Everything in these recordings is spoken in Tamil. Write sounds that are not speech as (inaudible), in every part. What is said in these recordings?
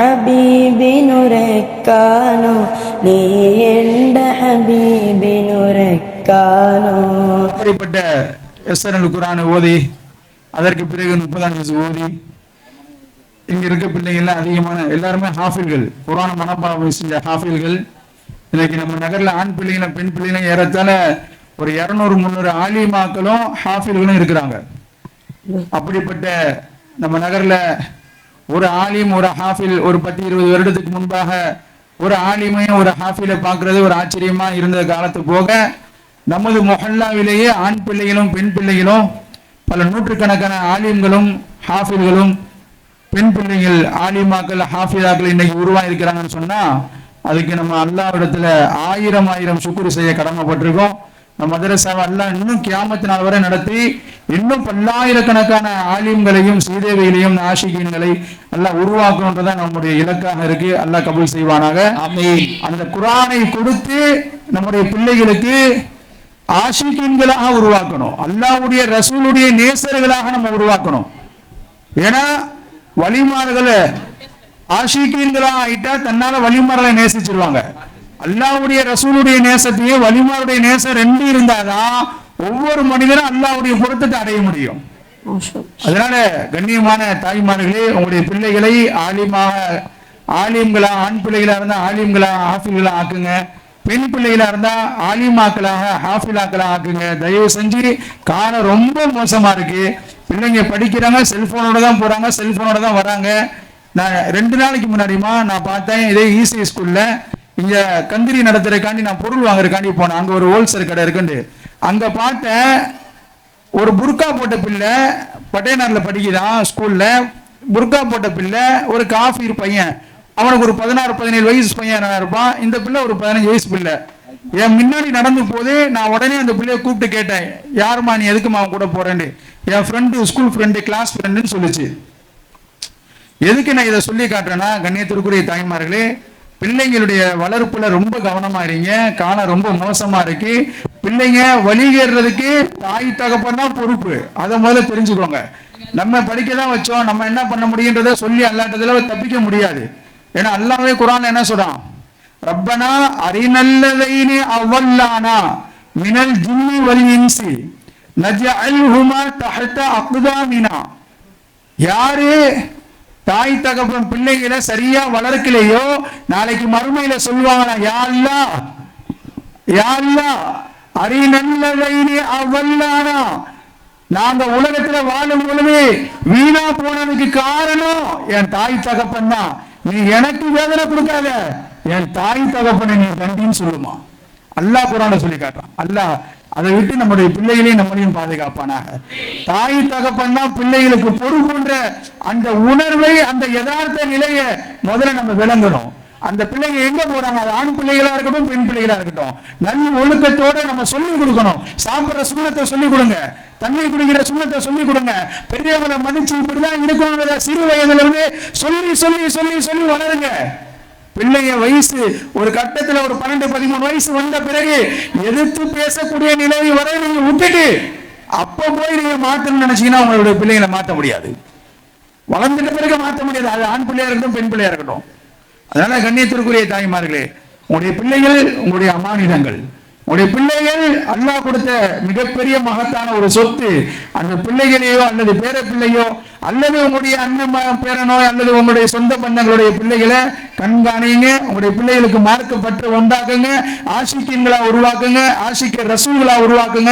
ഹബീബിനുരക്കാനോ നീ എൻ്റെ ഹബീബിനുരക്കാനോ அப்படிப்பட்ட எஸ்என்எல் குரானை ஓதி அதற்கு பிறகு முப்பதாம் வயசு ஓதி இங்க இருக்க பிள்ளைங்கள்லாம் அதிகமான எல்லாருமே ஹாஃபில்கள் குரான மனப்பாடம் செஞ்ச ஹாஃபில்கள் இன்னைக்கு நம்ம நகர்ல ஆண் பிள்ளைங்களும் பெண் பிள்ளைங்களும் ஏறத்தாழ ஒரு இரநூறு முந்நூறு ஆலிமாக்களும் ஹாஃபில்களும் இருக்கிறாங்க அப்படிப்பட்ட நம்ம நகர்ல ஒரு ஆலிம் ஒரு ஹாஃபில் ஒரு பத்து இருபது வருடத்துக்கு முன்பாக ஒரு ஆலிமையும் ஒரு ஹாஃபில பார்க்கறது ஒரு ஆச்சரியமா இருந்த காலத்து போக நமது மொஹல்லாவிலேயே ஆண் பிள்ளைகளும் பெண் பிள்ளைகளும் பல நூற்றுக்கணக்கான ஆலிம்களும் ஹாஃபில்களும் பெண் பிள்ளைகள் ஆலிமாக்கள் ஹாஃபிதாக்கள் இன்னைக்கு உருவாயிருக்கிறாங்கன்னு சொன்னா அதுக்கு நம்ம அல்லாவிடத்துல ஆயிரம் ஆயிரம் சுக்குரு செய்ய கடமைப்பட்டிருக்கோம். மதரசாவை அல்லாஹ் இன்னும் கியாமத்து நாள் வரை நடத்தி இன்னும் பல்லாயிரக்கணக்கான ஆலிம்களையும் சீதேவிகளையும் ஆஷிகீன்களை அல்லாஹ் உருவாக்கணுன்றதான் நம்முடைய இலக்காக இருக்கு. அல்லாஹ் கபூல் செய்வானாக. அந்த குரானை கொடுத்து நம்முடைய பிள்ளைகளுக்கு ஆஷிகீன்களாக உருவாக்கணும். அல்லாஹ்வுடைய ரசூலுடைய நேசர்களாக நம்ம உருவாக்கணும். ஏன்னா வழிமாறுகளை ஆஷிகீன்களா ஆயிட்டா தன்னால வழிமாறலை நேசிச்சிருவாங்க. அல்லாஹ்வுடைய ரசூலுடைய நேசத்தையும் வழிமாருடைய நேசம் ரெண்டு இருந்தாதான் ஒவ்வொரு மனிதரும் அல்லாஹ்வுடைய பொருத்தத்தை அடைய முடியும். அதனால கண்ணியமான தாய்மார்களே உங்களுடைய பிள்ளைகளை ஆலிமாக ஆலிம்களா ஆண் பிள்ளைகளா இருந்தா ஆலிம்களா ஹாஃபில்களா ஆக்குங்க. பெண் பிள்ளைகளா இருந்தா ஆலிமாக்களாக ஹாஃபிலாக்களா ஆக்குங்க. தயவு செஞ்சு காலம் ரொம்ப மோசமா இருக்கு. பிள்ளைங்க படிக்கிறாங்க செல்போனோட தான் போறாங்க செல்போனோட தான் வராங்க. நான் ரெண்டு நாளைக்கு முன்னாடிமா நான் பார்த்தேன் இதே ஈசி ஸ்கூல்ல இங்க கந்திரி நடத்துறதுக்காண்டி நான் பொருள் வாங்குறதுக்காண்டி போனேன். அங்க ஒரு ஹோல்சேல் கடை இருக்குண்டு. அங்க பார்த்தேன் ஒரு புர்கா போட்ட பிள்ளை பட்டேனார்ல படிக்கிறான் ஸ்கூல்ல புர்கா போட்ட பிள்ளை ஒரு காஃபி பையன். அவனுக்கு ஒரு பதினாறு பதினேழு வயசு பையன் இருப்பான். இந்த பிள்ளை ஒரு பதினஞ்சு வயசு பிள்ளை. என் முன்னாடி நடந்து போது நான் உடனே அந்த பிள்ளைய கூப்பிட்டு கேட்டேன். யாரும்மா நீ எதுக்குமா அவன் கூட போறேன்னு? என் ஃப்ரெண்டு ஸ்கூல் ஃப்ரெண்டு கிளாஸ் ஃப்ரெண்டுன்னு சொல்லிச்சு. எதுக்கு நான் இதை சொல்லி காட்டுறேன்னா கண்ணியத்திற்குரிய தாய்மார்களே பிள்ளைங்களுடைய வளர்ப்புல ரொம்ப கவனமா இருங்க. காலம் ரொம்ப மோசமா இருக்கு. பிள்ளைங்க வழிகேறதுக்கு தாய் தகப்பன் தான் பொறுப்பு. அதை முதல்ல தெரிஞ்சுக்கோங்க. நம்ம படிக்க தான் வச்சோம். நம்ம என்ன பண்ண முடியுன்றத சொல்லி அல்லாட்டதுல தப்பிக்க முடியாது. ஏன்னா அல்லாவே குரான் என்ன சொல்றான்? ரப்பனா அரிநல்லதைனி அவல்லானா மினல் ஜின்னி வல் இன்சி நஜ்அல்ஹுமா தஹத அக்தாமினா. யாரு தாய் தகப்பன் பிள்ளைகளை சரியா வளர்க்கலையோ நாளைக்கு மறுமையில சொல்லுவாங்களா யா அல்லாஹ் யா அல்லாஹ் அவ்வல்லானா நாங்க உலகத்துல வாழும் பொழுது வீணா போனதுக்கு காரணம் என் தாய் தகப்பன் தான். நீ எனக்கு வேதனை கொடுக்காத என் தாய் தகப்பனை நீ தண்டின்னு சொல்லுமா? அல்லாஹ் குரான சொல்லி காட்டுறான். அல்லாஹ் அதை விட்டு நம்முடைய பிள்ளைகளையும் நம்மளையும் பாதுகாப்பானாக. தாய் தகப்பன் தான் பிள்ளைகளுக்கு பொறுப்புன்ற அந்த உணர்வை அந்த யதார்த்த நிலையை முதல்ல நம்ம விளங்கணும். அந்த பிள்ளைங்க எங்க போறாங்க? அது ஆண் பிள்ளைகளா இருக்கட்டும் பெண் பிள்ளைகளா இருக்கட்டும். நல்ல ஒழுக்கத்தோட நம்ம சொல்லிக் கொடுக்கணும். சாப்பிடுற சுண்ணத்தை சொல்லிக் கொடுங்க. தண்ணி குடிக்கிற சுண்ணத்தை சொல்லிக் கொடுங்க. பெரியவங்களை மதிச்சு இப்படிதான் இருக்கணும் சிறு வயதுல இருந்து சொல்லி சொல்லி சொல்லி சொல்லி வளருங்க. பிள்ளைய வயசு ஒரு கட்டத்துல ஒரு பன்னெண்டு பதிமூணு வயசு வந்த பிறகு எதிர்த்து பேசக்கூடிய நிலை வரை நீங்க விட்டுட்டு அப்ப போய் நீங்க மாத்தணும்னு நினைச்சீங்கன்னா உங்களுடைய பிள்ளைங்களை மாத்த முடியாது. வளர்ந்துட்ட பிறகு மாத்த முடியாது. அது ஆண் பிள்ளையா இருக்கட்டும் பெண் பிள்ளையா இருக்கட்டும். அதனால கண்ணியத்திற்குரிய தாய்மார்களே உங்களுடைய பிள்ளைகள் உங்களுடைய அமானிதங்கள். உங்களுடைய பிள்ளைகள் அல்லாஹ் கொடுத்த மிகப்பெரிய மகத்தான ஒரு சொத்து அந்த பிள்ளைகளையோ அல்லது பேர பிள்ளையோ அல்லது உங்களுடைய அண்ணன் பேரனோ அல்லது உங்களுடைய சொந்த பந்தங்களுடைய பிள்ளைகளை கண்காணிங்க. உங்களுடைய பிள்ளைகளுக்கு மார்க்கப்பட்டு உண்டாக்குங்க. ஆசிக்கியங்களா உருவாக்குங்க. ஆசிக்க ரசூல்களா உருவாக்குங்க.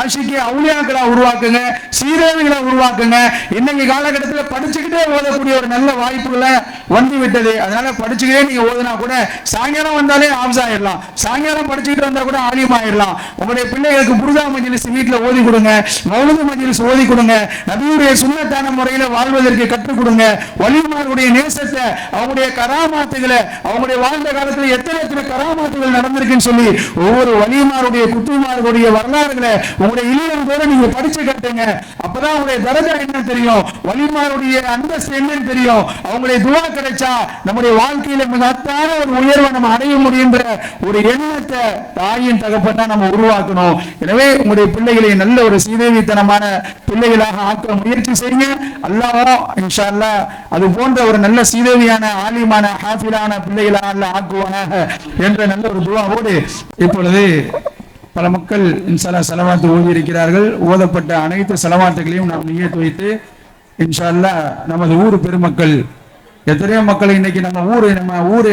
ஆசிக்க அவுளியாக்களா உருவாக்குங்க. சீரேவிகளா உருவாக்குங்க. இன்னைக்கு காலகட்டத்தில் படிச்சுக்கிட்டே ஓதக்கூடிய ஒரு நல்ல வாய்ப்புகளை வந்து விட்டது அதனால படிச்சுக்கிட்டே நீங்க ஓதுனா கூட சாயங்காலம் வந்தாலே ஆப்ஸ் ஆயிடலாம். சாயங்காலம் படிச்சுக்கிட்டு வந்தா கூட ஆலியம் ஆயிடலாம். உங்களுடைய பிள்ளைகளுக்கு புருதா மஜிலிஸ் வீட்டில் ஓதி கொடுங்க. மௌலது மஜிலிஸ் ஓதி கொடுங்க. நபியுடைய சுண்ணத்தான முறையில வாழ்வதற்கு கற்றுக் கொடுங்க. வலிமாருடைய நேசத்தை அவங்களுடைய கராமாத்துகளை அவங்களுடைய வாழ்ந்த காலத்தில் எத்தனை எத்தனை கராமாத்துகள் நடந்திருக்குன்னு சொல்லி ஒவ்வொரு வலிமாருடைய குத்துமார்களுடைய வரலாறுகளை உங்களுடைய இளைஞர் கூட நீங்க படிச்சு கட்டுங்க. அப்பதான் உங்களுடைய தரஜா என்ன தெரியும். வலிமாருடைய அந்தஸ்து என்னன்னு தெரியும். அவங்களுடைய துவா கிடைச்சா நம்முடைய வாழ்க்கையில மகத்தான ஒரு உயர்வை நம்ம அடைய முடியுன்ற ஒரு எண்ணத்தை தாயின் தகப்பட்டா நம்ம உருவாக்கணும். எனவே உங்களுடைய பிள்ளைகளை நல்ல ஒரு சீதேவித்தனமான பிள்ளைகளாக ஆக்க முயற்சி செய்யுங்க. அல்லாஹ் இன்ஷா அல்லாஹ் அது போன்ற ஒரு நல்ல சீதேவியான ஆலிமான ஹாஃபிலான பிள்ளைகளா அல்ல ஆக்குவானாக என்ற நல்ல ஒரு துவாவோடு இப்பொழுது பல மக்கள் இன்ஷால்லா செலவாத்து ஓதி இருக்கிறார்கள் ஓதப்பட்ட அனைத்து செலவாத்துகளையும் நாம் நியத்து வைத்து இன்ஷா அல்லாஹ் நமது ஊர் பெருமக்கள் எத்தனையோ மக்கள் இன்னைக்கு நம்ம ஊரு நம்ம ஊரு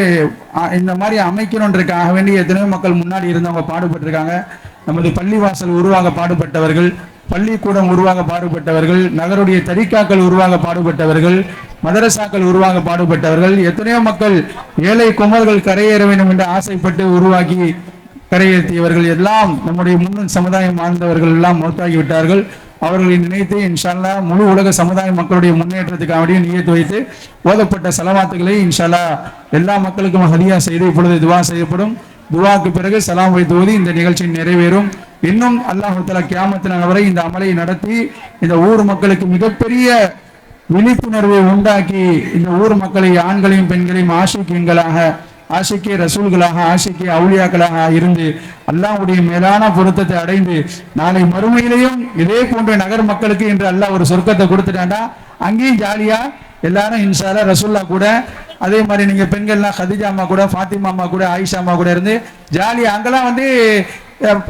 இந்த மாதிரி அமைக்கணுன்றதுக்காக வேண்டி எத்தனையோ மக்கள் முன்னாடி இருந்தவங்க பாடுபட்டிருக்காங்க. நமது பள்ளிவாசல் உருவாக பாடுபட்டவர்கள் பள்ளிக்கூடம் உருவாக பாடுபட்டவர்கள் நகருடைய தரிக்காக்கள் உருவாக பாடுபட்டவர்கள் மதரசாக்கள் உருவாக பாடுபட்டவர்கள் எத்தனையோ மக்கள் ஏழை குமர்கள் கரையேற வேண்டும் என்று ஆசைப்பட்டு உருவாக்கி கரையேற்றியவர்கள் எல்லாம் நம்முடைய முன்னும் சமுதாயம் வாழ்ந்தவர்கள் எல்லாம் மௌத்தாகி விட்டார்கள் அவர்களை நினைத்து இன்ஷால்லா முழு உலக சமுதாய மக்களுடைய முன்னேற்றத்துக்காக வேண்டிய நியத்து வைத்து ஓதப்பட்ட செலவாத்துகளை இன்ஷால்லா எல்லா மக்களுக்கும் ஹதியா செய்து இப்பொழுது துவா செய்யப்படும். துவாக்கு பிறகு சலாம் வைத்து ஓதி இந்த நிகழ்ச்சி நிறைவேறும். இன்னும் அல்லாஹால தலா கியாமத்தின வரை இந்த அமலை நடத்தி இந்த ஊர் மக்களுக்கு மிகப்பெரிய விழிப்புணர்வை உண்டாக்கி இந்த ஊர் மக்களை ஆண்களையும் பெண்களையும் ஆசிக்கியங்களாக ஆசிக்கிய ரசூல்களாக ஆசிக்கிய அவுளியாக்களாக இருந்து அல்லாஹுடைய மேலான பொருத்தத்தை அடைந்து நாளை மறுமையிலையும் இதே போன்ற நகர் மக்களுக்கு இன்று அல்லாஹ் ஒரு சொர்க்கத்தை கொடுத்துட்டாண்டா அங்கேயும் ஜாலியா எல்லாரும் இன்சாரா ரசூல்லா கூட அதே மாதிரி நீங்க பெண்கள்லாம் ஹதிஜா அம்மா கூட ஃபாத்திமா அம்மா கூட ஆயிஷா அம்மா கூட இருந்து ஜாலியா அங்கெல்லாம் வந்து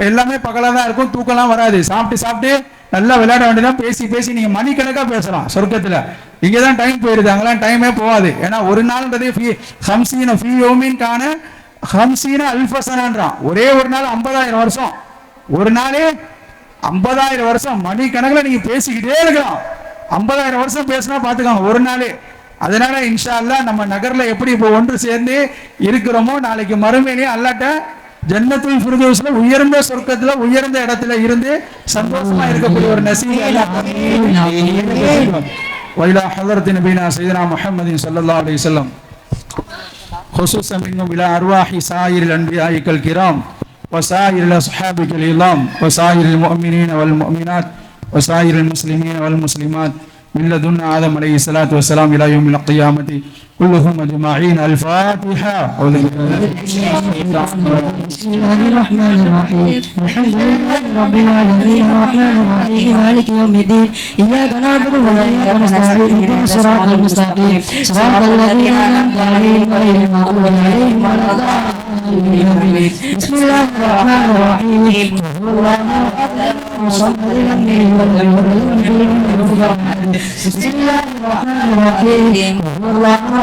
எல்லாமே பகலாக தான் இருக்கும் தூக்கம்லாம் வராது. சாப்பிட்டு சாப்பிட்டு நல்லா விளையாட வேண்டியதான் பேசி பேசி நீங்கள் மணிக்கணக்காக பேசலாம் சொர்க்கத்தில். இங்கே தான் டைம் போயிடுது அங்கெல்லாம் டைமே போகாது. ஏன்னா ஒரு நாள்ன்றது ஃபீ ஹம்சீன ஃபீ யோமின் ஹம்சீன அல்ஃபசனான்றான். ஒரே ஒரு நாள் ஐம்பதாயிரம் வருஷம். ஒரு நாளே ஐம்பதாயிரம் வருஷம். மணிக்கணக்கில் நீங்கள் பேசிக்கிட்டே இருக்கலாம். ஐம்பதாயிரம் வருஷம் பேசினா பார்த்துக்கோங்க ஒரு நாளே. அதனால இன்ஷா அல்லா நம்ம நகரில் எப்படி இப்போ ஒன்று சேர்ந்து இருக்கிறோமோ நாளைக்கு மறுமையிலேயே அல்லாட்ட ஜன்னத்துல் ஃபிர்தௌஸ்ல உயர்ந்த சொர்க்கத்துல உயர்ந்த இடத்துல இருந்து சந்தோஷமா இருக்கக்கூடிய ஒரு நசீப் அல்லாஹ் وإلى حضرة نبينا سيدنا محمد صلى الله عليه وسلم خصوصا منهم إلى أرواح سائر الأنبياء الكرام وسائر الأصحاب الكرام وسائر المؤمنين والمؤمنات وسائر المسلمين والمسلمات من لدن آدم عليه الصلاة والسلام إلى يوم القيامة. كلهم أجمعين. الفاتحة. أعوذ بسم الله الرحمن الرحيم الحمد لله رب العالمين الرحمن الرحيم. مالك يوم الدين. إياك نعبد وإياك نستعين. اهدنا الصراط المستقيم صراط الذين أنعمت عليهم غير المغضوب عليهم ولا الضالين. بسم الله الرحمن الرحيم اللهم صل النبي بسم الله الرحمن الرحيم اللهم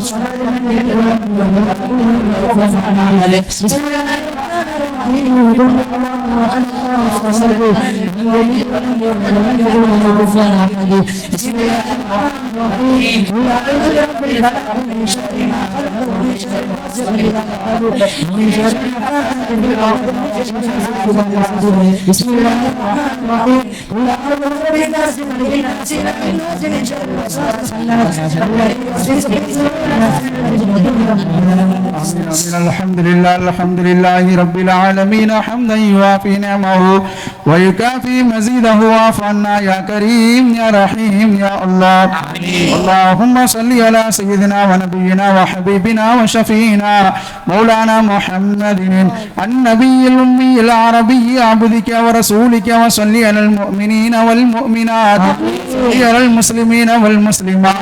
صل النبي بسم الله الرحمن الرحيم بسم الله الرحمن الرحيم মনীষের মনীষের الحمد لله الحمد لله رب العالمين حمدا يوافي نعمه ويكافي مزيده واعف يا كريم يا رحيم يا الله. اللهم صل على سيدنا ونبينا وحبيبنا وشفينا مولانا محمد النبي الأمي العربي عبدك ورسولك وصل على المؤمنين والمؤمنات. صل على المسلمين والمسلمات.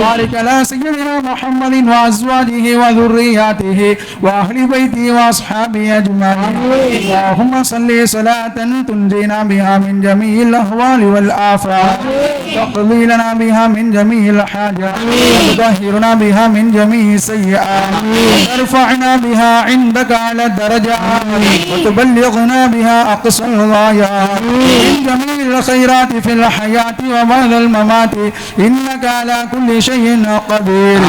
بارك على سيدنا محمد وأزواجه وذرياته وأهل بيته وأصحابه أجمعين. اللهم صل صلاة تنجينا بها من جميع الأهوال والآفات. تقضي لنا بها من جميع الحاجات. وتطهرنا بها من جميع السيئات. وترفعنا بها عندك على وتبلغنا بها أقصى الغايات من جميع الخيرات في الحياة وبعد الممات إنك على كل شيء قدير.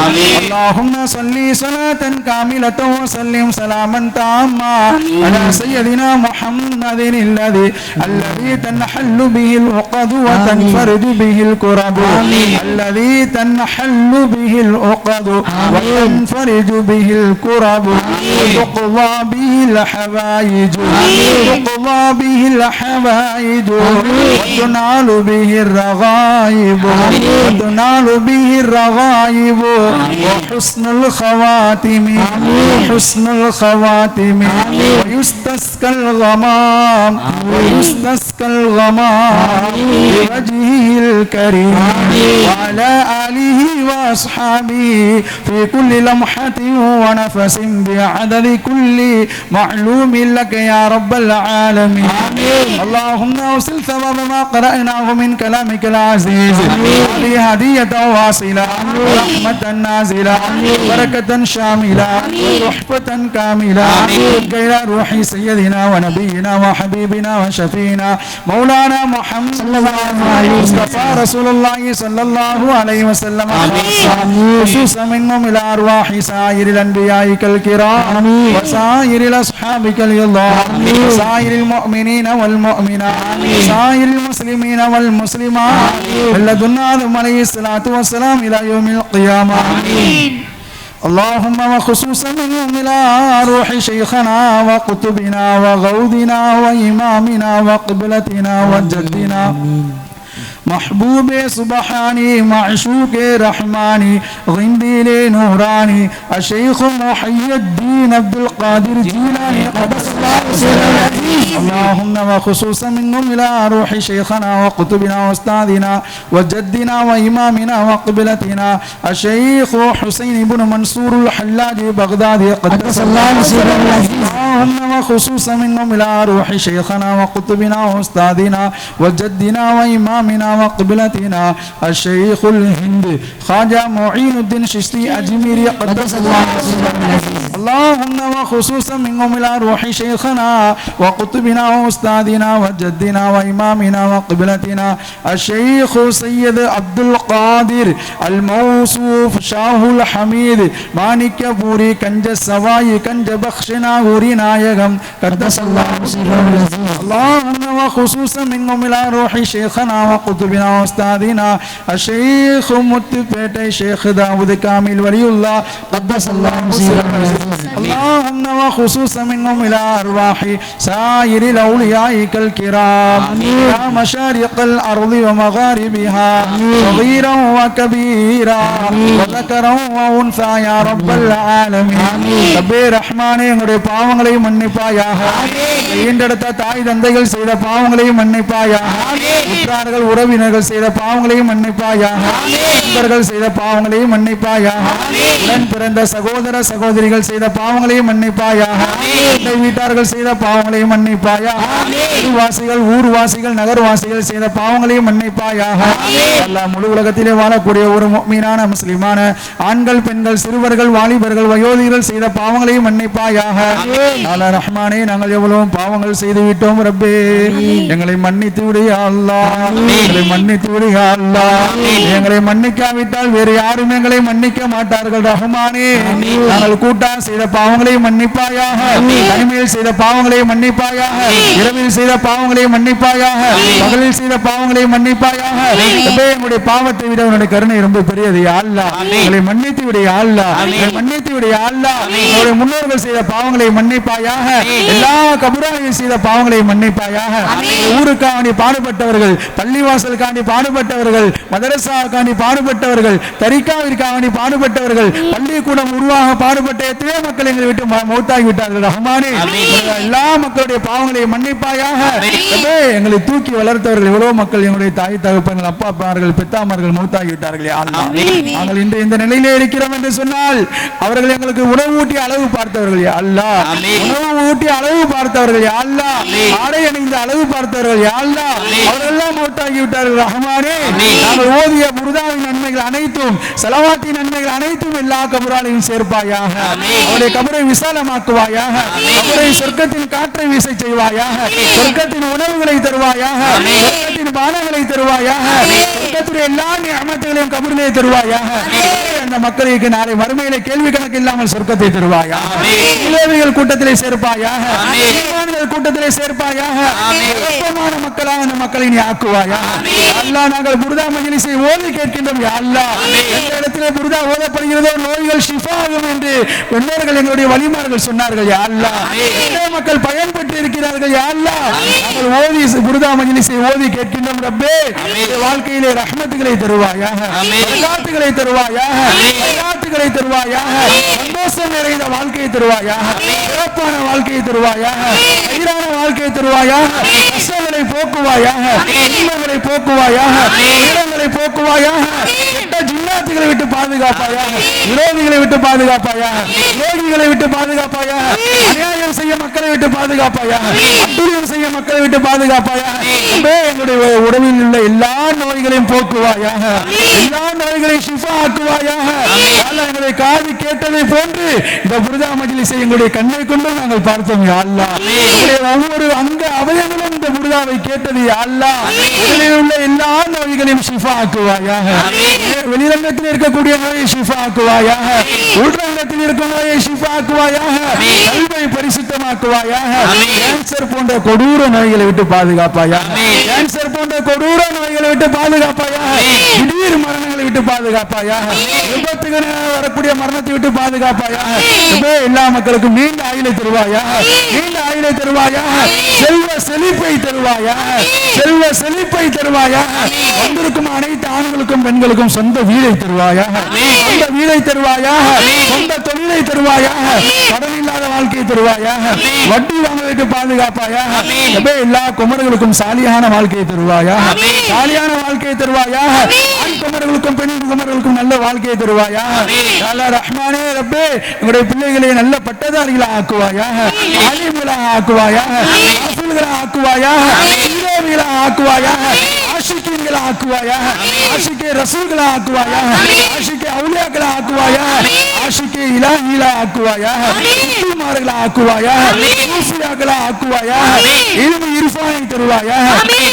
اللهم صل صلاة كاملة وسلم سلاما تاما على سيدنا محمد الذي الذي تنحل به العقد وتنفرج به الكرب. الذي تنحل به العقد وتنفرج به الكرب. وتقضى به الحوائج تقضى به الحوائج وتنال به الرغائب. وتنال به الرغائب. وحسن الخواتم. وحسن الخواتم. ويستسقى الغمام. ويستسقى الغمام. بوجهه الكريم. وعلى وأصحابه في كل لمحة ونفس بعدد كل معلوم لك يا رب العالمين. اللهم أوصل ثواب ما قرأناه من كلامك العزيز. هذه هدية واصلة. ورحمة نازلة. بركة شاملة. ورحفة كاملة. إلى روح سيدنا ونبينا وحبيبنا وشفينا. مولانا محمد صلى الله عليه مصطفى رسول الله صلى الله عليه وسلم. خصوصا منهم إلى أرواح سائر الأنبياء الكرام وسائر الأصحاب اليضاء وسائر المؤمنين والمؤمنات وسائر المسلمين والمسلمات لدن آدم عليه الصلاة والسلام إلى يوم القيامة اللهم وخصوصا منهم إلى روح شيخنا وقطبنا وغوثنا وإمامنا وقبلتنا وجدنا محبوب سبحانی معشوق رحمانی غندیل نورانی الشيخ محي الدين عبد القادر جیلانی قدس اللہ اللهم وخصوصا منهم إلى روح شيخنا وقطبنا واستاذنا وجدنا وإمامنا وقبلتنا. الشيخ حسين بن منصور الحلاج بغدادي قدس الله سره اللهم وخصوصا منهم إلى روح شيخنا وقطبنا واستاذنا وجدنا وإمامنا وقبلتنا. الشيخ الهند خواجة معين الدين ششتي أجميري قدس الله سره اللهم وخصوصا منهم إلى روح شيخنا وقطبنا وأستاذنا وجدنا وإمامنا وقبلتنا الشيخ سيد عبد القادر الموصوف شاه الحميد مانك بوري كنج السواي كنج بخشنا غوري نايغم قدس الله سره اللهم وخصوصا منهم إلى روح شيخنا وقطبنا وأستاذنا الشيخ متبيتي شيخ داود كامل ولي الله قدس الله سره اللهم وخصوصا منهم إلى أرواح سائر الأولياء الكرام يا مشارق الأرض ومغاربها صغيرا وكبيرا وذكرا وأنثى يا رب العالمين ரப்பே ரஹ்மானே எங்களுடைய பாவங்களை மன்னிப்பாயாக ஈண்டெடுத்த தாய் தந்தைகள் செய்த பாவங்களையும் மன்னிப்பாயாக உற்றார்கள் உறவினர்கள் செய்த பாவங்களையும் மன்னிப்பாயாக நண்பர்கள் செய்த பாவங்களையும் மன்னிப்பாயாக உடன் பிறந்த சகோதர சகோதரிகள் செய்த பாவங்களையும் மன்னிப்பாயாக அண்டை வீட்டார்கள் செய்த பாவங்களையும் மன்னிப்பாயாக ஊர்வாசிகள் ஊர்வாசிகள் நகர்வாசிகள் செய்த பாவங்களையும் மன்னிப்பாயாக. முழு உலகத்திலே வாழக்கூடிய ஒரு மீனான முஸ்லிமான ஆண்கள் பெண்கள் சிறுவர்கள் வாலிபர்கள் வயோதிகர்கள் செய்த பாவங்களையும் மன்னிப்பாயாக. அல்லா ரஹ்மானே நாங்கள் எவ்வளவு பாவங்கள் செய்து விட்டோம் ரப்பே. எங்களை மன்னித்து விடு யா அல்லாஹ் எங்களை மன்னித்து விடு யா அல்லாஹ் எங்களை மன்னிக்காவிட்டால் வேறு யாரும் எங்களை மன்னிக்க மாட்டார்கள் ரஹ்மானே. நாங்கள் கூட்டா செய்த பாவங்களையும் மன்னிப்பாயாக. தனிமையில் செய்த பாவங்களையும் மன்னிப்பாயாக. இரவில் செய்த பாவங்களையும் மன்னிப்பாயாக. பகலில் செய்த பாவங்களையும் மன்னிப்பாயாக. எங்களுடைய பாவத்தை விட உன்னுடைய கருணை ரொம்ப பெரியது யா அல்லாஹ் எங்களை மன்னித்து விடு யா அல்லாஹ் எங்களை மன்னித்து விடு யா அல்லாஹ் எங்களுடைய முன்னோர்கள் செய்த பாவங்களை மன்னிப்பாயாக. எல்லா கபுராவையும் செய்த பாவங்களை மன்னிப்பாயாக. ஊருக்காண்டி பாடுபட்டவர்கள் பள்ளிவாசலுக்காண்டி பாடுபட்டவர்கள் மதரசாவுக்காண்டி பாடுபட்டவர்கள் தரிக்காவிற்காண்டி பாடுபட்டவர்கள் பள்ளிக்கூடம் உருவாக பாடுபட்ட எத்தனையோ மக்கள் எங்களை விட்டு மௌத்தாகி விட்டார்கள். ரஹ்மானே. எல்லா மக்களுடைய பாவங்களை மன்னிப்பாயாக. எங்களை தூக்கி வளர்த்தவர்கள் எவ்வளவு மக்கள் எங்களுடைய தாய் தகப்பன்கள் அப்பா அப்பார்கள் பெத்தாமர்கள் மௌத்தாகி விட்டார்கள் யா அல்லாஹ். நாங்கள் இந்த இந்த நிலையிலே இருக்கிறோம் என்று சொன்னால் அவர்கள் எங்களுக்கு உணவு ஊட்டி அளவு பார்த்தவர்கள் யா அல்லாஹ் உணவு ஊட்டி அளவு பார்த்தவர்கள் யா அல்லாஹ் ஆடை அணிந்த அளவு பார்த்தவர்கள் யா அல்லாஹ். அவர்கள் எல்லாம் மௌத்தாகி விட்டார்கள் ரஹ்மானே நாங்கள் ஓதிய புருதாவின் நன்மைகள் அனைத்தும் செலவாத்தின் நன்மைகள் அனைத்தும் எல்லா கபராலையும் சேர்ப்பாயாக. அவருடைய கபரை விசாலமாக்குவாயாக. கபரை சொர்க்கத்தின் காற்றை வீசை செய்வாயாக சொர்க்கத்தின் உணவுகளை தருவாயாக சொர்க்கத்தின் பானங்களை தருவாயாக சொர்க்கத்துடைய எல்லா நியமத்துகளையும் கபரிலே தருவாயாக. அந்த மக்களுக்கு நாளை மறுமையிலே கேள்வி கணக்கு இல்லாமல் சொர்க்கத்தை தருவாயாக இளைவிகள் கூட்டத்திலே சேர்ப்பாயாக கூட்டத்திலே சேர்ப்பாயாக மக்களாக அந்த மக்களை நீ ஆக்குவாயாக அல்லாஹ் நாங்கள் புருதா மஜ்லிஸை ஓதி கேட்கின்றோம் யா அல்லாஹ். எந்த இடத்திலே புருதா ஓதப்படுகிறதோ நோய்கள் ஷிஃபாகும் என்று முன்னோர்கள் எங்களுடைய வழிமார்கள் சொன்னார்கள் எத்தனை மக்கள் பயன்பெற்று இருக்கிறார்கள் யா அல்லாஹ். நாங்கள் ஓதி புருதா மஜ்லிஸை ஓதி கேட்கின்றோம் ரப்பே. வாழ்க்கையிலே ரஹ்மத்துகளை தருவாயாக தருவாயாக வரலாற்றுகளை தருவாயாக சந்தோஷம் நிறைந்த வாழ்க்கையை தருவாயாக சிறப்பான வாழ்க்கையை தருவாயாக எதிரான வாழ்க்கையை தருவாயாக கஷ்டங்களை போக்குவாயாக இன்பங்களை போக்குவாயாக துயரங்களை ஆக்குவாயாக கெட்ட ஜின்னாத்துகளை விட்டு பாதுகாப்பாயாக விரோதிகளை விட்டு பாதுகாப்பாயாக யோகிகளை விட்டு பாதுகாப்பாயாக அநியாயம் செய்ய மக்களை விட்டு பாதுகாப்பாயாக அட்டுழியம் செய்ய மக்களை விட்டு பாதுகாப்பாயாக எங்களுடைய உடலில் உள்ள எல்லா நோய்களையும் போக்குவாயாக எல்லா நோய்களையும் ஷிஃபா ஆக்குவாயாக எங்களுடைய காது கேட்டதை போன்று இந்த புரிதா மஜ்லிஸை எங்களுடைய கண்ணை கொண்டு நாங்கள் பார்த்தோம் எங்களுடைய ஒவ்வொரு அங்க அவயங்களும் இந்த புரிதாவை கேட்டது யா அல்லாஹ் உடலில் உள்ள எல்லா நோய்களையும் ஷிஃபா ஆக்குவாயாக வெளிரங்கத்தில் இருக்கக்கூடிய நோயை ஷிஃபா ஆக்குவாயாக உள்ரங்கத்தில் இருக்கும் நோயை ஷிஃபா ஆக்குவாயாக கல்வை பரிசுத்தமாக்குவாயாக. கேன்சர் போன்ற கொடூர நோய்களை விட்டு பாதுகாப்பாயாக. கேன்சர் போன்ற கொடூர நோய்களை விட்டு பாதுகாப்பாயாக. திடீர் மரணங்களை விட்டு பாதுகாப்பாயாக. விபத்துக்கு வரக்கூடிய மரணத்தை விட்டு பாதுகாப்பாயாக. எல்லா மக்களுக்கும் நீண்ட ஆயுளை தருவாயாக. ஆயுளை தருவாயா? செல்வ செழிப்பை தருவாயா? செல்வ செழிப்பை தருவாயா? வந்திருக்கும் அனைத்து ஆண்களுக்கும் பெண்களுக்கும் சொந்த வீடை தருவாயா? சொந்த வீடை தருவாயா? சொந்த தொழிலை தருவாயா? கடன் இல்லாத வாழ்க்கையை தருவாயா? வட்டி வாங்குவதற்கு பாதுகாப்பாயா? ரப்பே, எல்லா குமர்களுக்கும் சாலியான வாழ்க்கையை தருவாயா? சாலியான வாழ்க்கையை தருவாயா? ஆண் குமர்களுக்கும் பெண் குமர்களுக்கும் நல்ல வாழ்க்கையை தருவாயா? அல்லா ரஹ்மானே ரப்பே எங்களுடைய பிள்ளைகளை நல்ல பட்டதாரிகளா ஆக்குவாயா ஆலிம்களா ஆக்குவாயாக ஆக்குவாயாக ஹீரோவிகளா ஆக்குவாயாக ஆஷிக்கீன்களா ஆக்குவாயாக ஆஷிக்கே ரசூல்களா ஆக்குவாயாக ஆஷிக்கே அவுலியாக்களா ஆக்குவாயாக ஆஷிக்கே இலாஹிலா ஆக்குவாயாக குமார்களா ஆக்குவாயாக சூஃபியாக்களா ஆக்குவாயாக இல்மு இர்ஃபானை தருவாயாக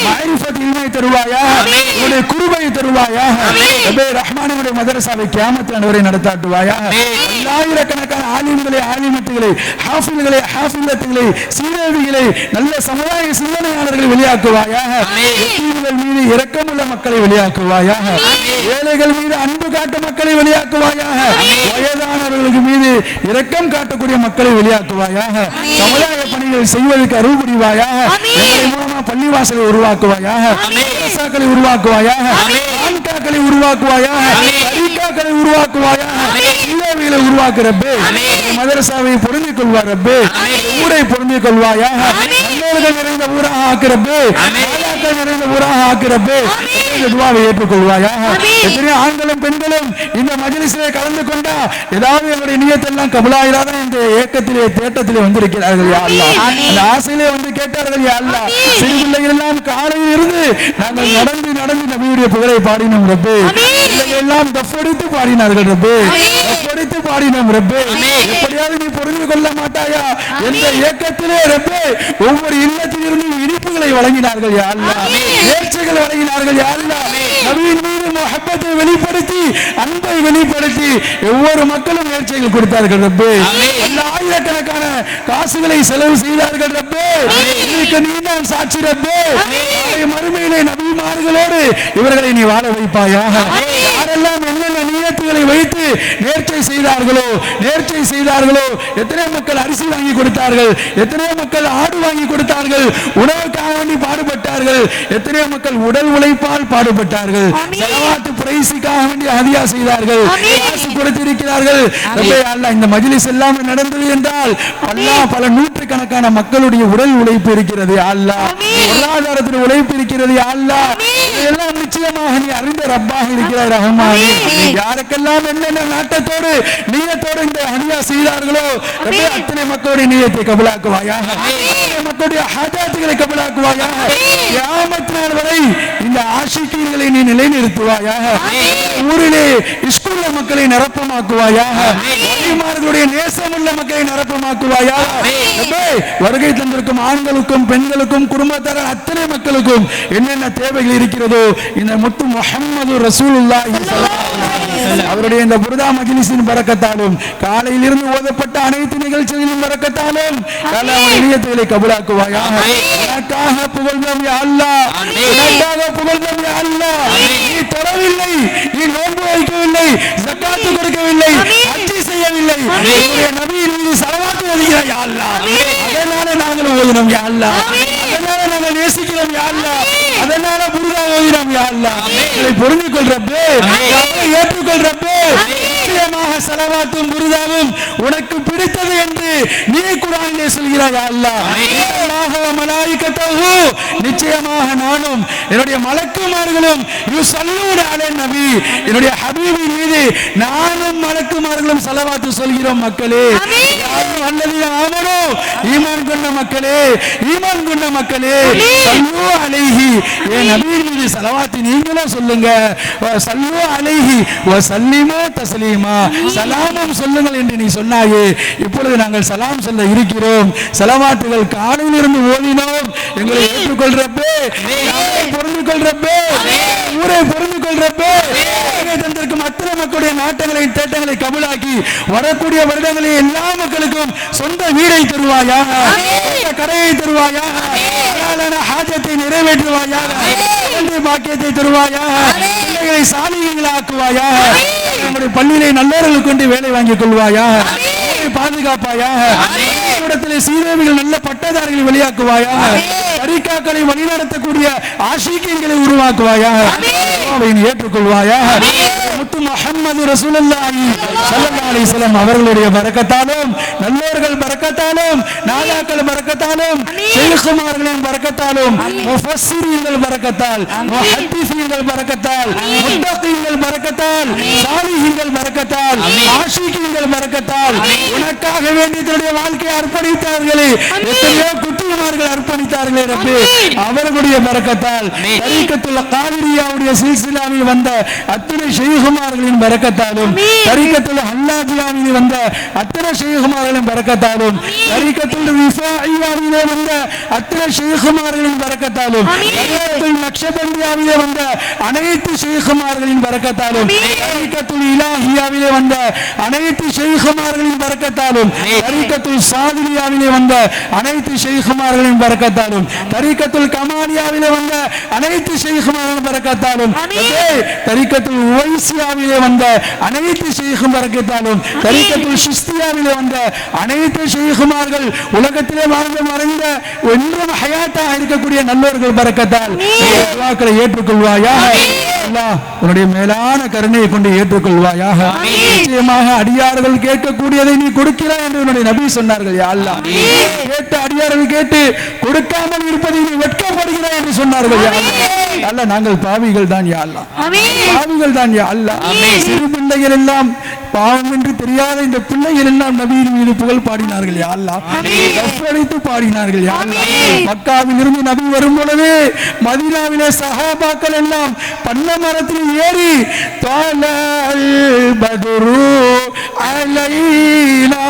மாரிஃபத் இல்மை தருவாயாக உங்களுடைய குருபை தருவாயாக ரப்பே ரஹ்மானுடைய மதரசாவை கியாமத்தில் வரை நடத்தாட்டுவாயாக பல்லாயிரக்கணக்கான ஆலிம்களை ஆலிமத்துகளை ஹாஃபில்களை ஹாஃபில்லத்துகளை சீரேவிகளை நல்ல சமுதாய சிந்தனையாளர்களை வெளியாக்குவாயாக எத்தீம்கள் மீது இரக்கமுள்ள மக்களை வெளியாக்குவாயாக ஏழைகள் மீது அன்பு காட்டும் மக்களை வெளியாக்குவாயாக வயதானவர்களுக்கு மீது இரக்கம் காட்டக்கூடிய மக்களை வெளியாக்குவாயாக சமுதாய பணிகள் செய்வதற்கு அருள் புரிவாயாக மூலமா பள்ளிவாசலை உருவாக்குவாயாக. உருவாக்குவாயாக. ஆண்காக்களை உருவாக்குவாயாக. தரீக்காக்களை உருவாக்குவாயாக. இல்லாவிகளை உருவாக்குறப்பே மதரசாவை பொருந்திக் கொள்வார் ரப்பே. ஊரை பொருந்திக் கொள்வாயாக. நிறைந்த ஊராக ஆக்கிறப்பே மாதாக்கள் நிறைந்த ஊராக ஆக்கிறப்பே துவாவை ஏற்றுக்கொள்வாயாக எத்தனையோ ஆண்களும் பெண்களும் இந்த மஜ்லிஸிலே கலந்து கொண்டா ஏதாவது எங்களுடைய நியத்தெல்லாம் கபலாயிராத இந்த ஏக்கத்திலே தேட்டத்திலே வந்திருக்கிறார்கள் யா அல்லாஹ் அந்த ஆசையிலே வந்து கேட்டார்கள் யா அல்லாஹ் சிறு பிள்ளைகள் எல்லாம் காலையில் இருந்து நாங்கள் நடந்து நடந்து நபியுடைய புகழை பாடினோம் ரப்பே. பிள்ளைகள் எல்லாம் தப்படித்து பாடினார்கள் ரப்பே. தப்படித்து பாடினோம் ரப்பே. எப்படியாவது நீ புரிந்து கொள்ள மாட்டாயா? என்ற ஏக்கத்திலே ரப்பே ஒவ்வொரு இல்லத்திலிருந்து வழங்கினார்கள் யா அல்லாஹ் நேர்ச்சைகள் வழங்கினார்கள் யா அல்லாஹ் முஹப்பத்தை வெளிப்படுத்தி அன்பை வெளிப்படுத்தி ஒவ்வொரு மக்களும் நேர்ச்சைகள் கொடுத்தார்கள் ரப்பே. ஆயிரக்கணக்கான காசுகளை செலவு செய்தார்கள் ரப்பே. இதுக்கு நீ தான் சாட்சி ரப்பே. மறுமையிலே நபிமார்களோடு இவர்களை நீ வாழ வைப்பாயாக. யாரெல்லாம் என்னென்ன நியத்துகளை வைத்து நேர்ச்சை செய்தார்களோ நேர்ச்சை செய்தார்களோ எத்தனை மக்கள் அரிசி வாங்கி கொடுத்தார்கள் எத்தனையோ மக்கள் ஆடு வாங்கி கொடுத்தார்கள் உணவுக்காக வேண்டி பாடுபட்டார்கள். எத்தனையோ மக்கள் உடல் உழைப்பால் பாடுபட்டார்கள். செலவாட்டு பிரைஸுக்காக வேண்டி ஹதியா செய்தார்கள். கொடுத்திருக்கிறார்கள். இந்த மஜ்லிஸ் எல்லாம் நடந்தது என்றால் பல்லா பல நூற்றுக்கணக்கான மக்களுடைய உடல் உழைப்பு இருக்கிறது யா அல்லாஹ் பொருளாதாரத்தில் உழைப்பு இருக்கிறது யா எல்லாம் நிச்சயமாக நீ அறிந்த ரப்பாக இருக்கிறாய் ரஹ்மானே யாருக்கெல்லாம் என்னென்ன நாட்டத்தோடு நீயத்தோடு இந்த ஹனியா செய்தார்களோ அத்தனை மக்களுடைய நீயத்தை கபலாக்குவாயாக அத்தனை மக்களுடைய ஹாஜாத்துகளை கபலாக்குவாயாக கியாமத் நாள் வரை இந்த ஆஷிக்கீன்களை நீ நிலைநிறுத்துவாயாக ஊரிலே ஸ்கூல்ல மக்களை நிரப்பமாக்குவாயாக வழிமார்களுடைய நேசமுள்ள மக்களை நிரப்பமாக்குவாயாக ரப்பே, வருகை தந்திருக்கும் ஆண்களுக்கும் பெண்களுக்கும் குடும்பத்தார் அத்தனை மக்களுக்கும் என்னென்ன தேவைகள் இருக்கிறதோ இந்த முத்து அலைஹி வஸல்லம். அவருடைய இந்த புரதா மஜ்லிஸின் பரக்கத்தாலும் காலையில் இருந்து ஓதப்பட்ட அனைத்து நிகழ்ச்சிகளின் அவருடைய நியத்துகளை கபூலாக்குவாயாக. உனக்காக புகழ்ந்தோம் யா அல்லாஹ். உனக்காக அல்லாஹ். நீ தொழவில்லை. நீ நோன்பு வைக்கவில்லை. ஜக்காத்து கொடுக்கவில்லை. ஹஜ்ஜி செய்யவில்லை. நபியின் மீது சலவாத்து ஓதுகிறாய் யா அல்லாஹ். அதனால நாங்கள் ஓதினோம் யா அல்லாஹ். அதனால நாங்கள் நேசிக்கிறோம் யா அல்லாஹ். அதனால ஓதினோம் யா அல்லாஹ். இதை புரிந்து கொள்றப்பே ஏற்றுக்கொள்றப்பே நிச்சயமாக சலவாத்தும் புரிதாவும் உனக்கு பிடித்தது என்று நீ குரானிலே சொல்கிறாய் யா அல்லாஹ். நிச்சயமாக நானும் என்னுடைய மலக்குமார்களும் நபி என்னுடைய ஹபீபின் மீது நானும் மலக்குமார்களும் சலவாத்து சொல்கிறோம் மக்களே. யாரும் அல்லது ஆமனோ. ஈமான் கொண்ட மக்களே ஈமான் கொண்ட மக்களே சல்லு அலைஹி. என் நபியின் மீது சலவாத்து நீங்களும் சொல்லுங்க. சல்லு அலைஹி வ சல்லிமோ தஸ்லீமா. (laughs) சலாமும் சொல்லுங்கள் என்று நீ சொன்னாயே. இப்பொழுது நாங்கள் சலாம் சொல்ல இருக்கிறோம். சலவாத்துகள் காலையிலிருந்து ஓதினோம் எங்களை ஏற்றுக்கொள்றப்பே பொருந்து கொள்றப்பே ஊரை பொருந்து கொள்றப்பே தந்திருக்கும் அத்தனை மக்களுடைய நாட்டங்களை தேட்டங்களை கபலாக்கி வரக்கூடிய வருடங்களில் எல்லா மக்களுக்கும் சொந்த வீடை தருவாயாக சொந்த கடையை ஹலாலான ஹாஜத்தை நிறைவேற்றுவாயாக குழந்தை பாக்கியத்தை தருவாயாக பிள்ளைகளை சாலிகளை ஆக்குவாயாக நம்முடைய பள்ளியிலே நல்லவர்கள் கொண்டு வேலை வாங்கிக் கொள்வாயாக அவரை பாதுகாப்பாயாக இடத்திலே சீதேவிகள் நல்ல பட்டதாரிகளை வெளியாக்குவாயாக தரிக்காக்களை வழிநடத்தக்கூடிய அல்லாஹ்வை நீ ஏற்றுக்கொள்வாயாக முத்து முஹம்மது ரசூலுல்லாஹி ஸல்லல்லாஹு அலைஹி வஸல்லம் அவர்களுடைய பரக்கத்தாலும் நல்லோர்கள் பரக்கத்தாலும் நாதாக்கள் பரக்கத்தாலும் ஷேகுமார்களின் பரக்கத்தாலும் முஃபஸ்ஸிரீன்கள் பரக்கத்தால் முஹத்திஸீன்கள் பரக்கத்தால் முத்தகீன்கள் பரக்கத்தால் சாலிஹீன்கள் பரக்கத்தால் ஆஷிகீன்கள் பரக்கத்தால் உனக்காக வேண்டி தன்னுடைய வாழ்க்கையை அர்ப்பணித்தார்களே. எத்தனையோ குட்டிமார்கள் அர்ப்பணித்தார்களே ரப்பே. அவர்களுடைய பரக்கத்தால் தரீக்கத்துள்ள காவிரியாவுடைய சில்சிலாவில் வந்த அத்தனை ஷெய்குமார்களின் பரக்கத்தாலும் தரீக்கத்துள்ள ஹல்லாஜியாவில் வந்த அத்தனை ஷெய்குமார்களின் பரக்கத்தாலும் தரீக்கத்துள்ள ரிஃபாயியாவிலே வந்த அத்தனை ஷெய்குமார்களின் தரீக்கத்துல் நக்ஷபந்தியாவிலே வந்த அனைத்து ஷெய்குமார்களின் பரக்கத்தாலும் தரீக்கத்துல் இலாஹியாவிலே வந்த அனைத்து ஷெய்குமார்களின் பரக்கத்தாலும் தரீக்கத்துல் சாதிலியாவிலே வந்த அனைத்து ஷெய்குமார்களின் பரக்கத்தாலும் தரீக்கத்துல் கமாலியாவிலே வந்த அனைத்து ஷெய்குமார்களின் பரக்கத்தாலும் அதே தரீக்கத்துல் உவைசியாவிலே வந்த அனைத்து ஷெய்கும் பரக்கத்தாலும் தரீக்கத்துல் ஷிஸ்தியாவிலே வந்த அனைத்து ஷெய்குமார்கள் உலகத்திலே வாழ்ந்து மறைந்த ஒன்றும் ஹயாத்தாக இருக்கக்கூடிய நல்லோர்கள் ஏற்றுக்கொள்வாயாக. அல்லாஹ் உன்னுடைய மேலான கருணையை கொண்டு ஏற்றுக்கொள்வாயாக. நிச்சயமாக அடியார்கள் கேட்கக்கூடியதை நீ கொடுக்கிறாய் என்று உன்னுடைய நபி சொன்னார்கள் யா அல்லாஹ். கேட்டு அடியார்கள் கேட்டு கொடுக்காமல் இருப்பதை நீ வெட்கப்படுகிறாய் என்று சொன்னார்கள் அல்ல நாங்கள் பாவிகள் தான் யா பாவிகள் தான் யா சிறு பிள்ளைகள் எல்லாம் பாவம் என்று தெரியாத இந்த பிள்ளைகள் எல்லாம் நபியின் மீது புகழ் பாடினார்கள் யா கற்பழித்து பாடினார்கள் யா அல்லாஹ் மக்காவில் இருந்து நபி வரும் பொழுது மதீனாவிலே சஹாபாக்கள் எல்லாம் பண்ண மரத்தில் ஏறி தாலல் பதுரு அலைனா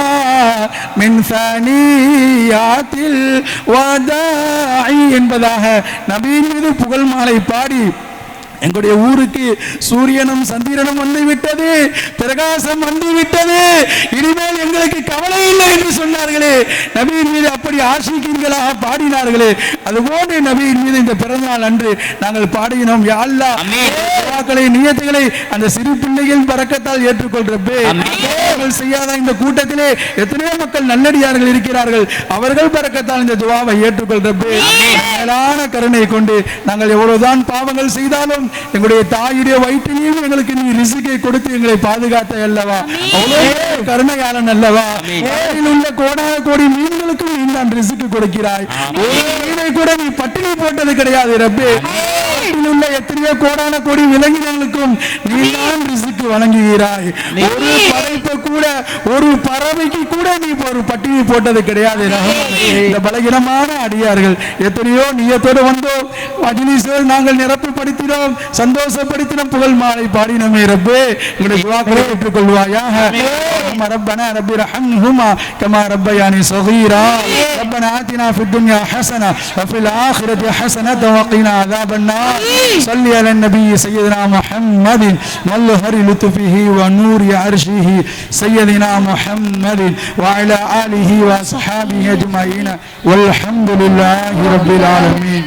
மின் சனியாத்தில் வதாஇ என்பதாக நபியின் மீது புகழ் மாலை பாடி எங்களுடைய ஊருக்கு சூரியனும் சந்திரனும் வந்து விட்டது பிரகாசம் வந்து விட்டது இனிமேல் எங்களுக்கு கவலை இல்லை என்று சொன்னார்களே. நபியின் மீது அப்படி ஆசிக்கின்களாக பாடினார்களே. அதுபோன்று நபியின் மீது இந்த பிறந்தநாள் அன்று நாங்கள் பாடினோம் யா அல்லாஹ் துஆக்களை நியத்துகளை அந்த சிறு பிள்ளைகள் பறக்கத்தால் ஏற்றுக்கொள்றப்பே செய்யாத இந்த கூட்டத்திலே எத்தனையோ மக்கள் நல்லடியார்கள் இருக்கிறார்கள். அவர்கள் பறக்கத்தால் இந்த துவாவை ஏற்றுக்கொள்றப்பே மேலான கருணை கொண்டு நாங்கள் எவ்வளவுதான் பாவங்கள் செய்தாலும் எங்களுடைய தாயுடைய வயிற்றிலையும் எங்களுக்கு நீ ரிசுக்கை கொடுத்து எங்களை பாதுகாத்த அல்லவா? அவ்வளவு கருணையாளன் அல்லவா? உள்ள கோடான கோடி மீன்களுக்கும் நீ தான் ரிசுக்கு கொடுக்கிறாய். கூட நீ பட்டினி போட்டது கிடையாது ரப்பே. நாட்டில் உள்ள எத்தனையோ கோடான கோடி விலங்கினங்களுக்கும் நீ தான் ரிசுக்கு வழங்குகிறாய் ஒரு படைப்பை கூட ஒரு பறவைக்கு கூட நீ ஒரு பட்டினி போட்டது கிடையாது ரஹ்மானே. இந்த பலகீனமான அடியார்கள் எத்தனையோ நியத்தோடு வந்தோம் மஜ்லிஸில் நாங்கள் நிரப்புப்படுத்தினோம் சந்தோஷப்படுத்தினோம் புகழ் மாலை பாடினோமே ரப்பே எங்களுடைய துவாக்களை ஏற்றுக்கொள்வாயாக اللهم ربنا رب ارحمهما كما ربياني صغيرا ربنا آتنا في الدنيا حسنة وفي الآخرة حسنة وقنا عذاب النار صل على النبي سيدنا محمد. مظهر لطفه ونور عرشه سيدنا محمد وعلى آله وأصحابه أجمعين. والحمد لله رب العالمين.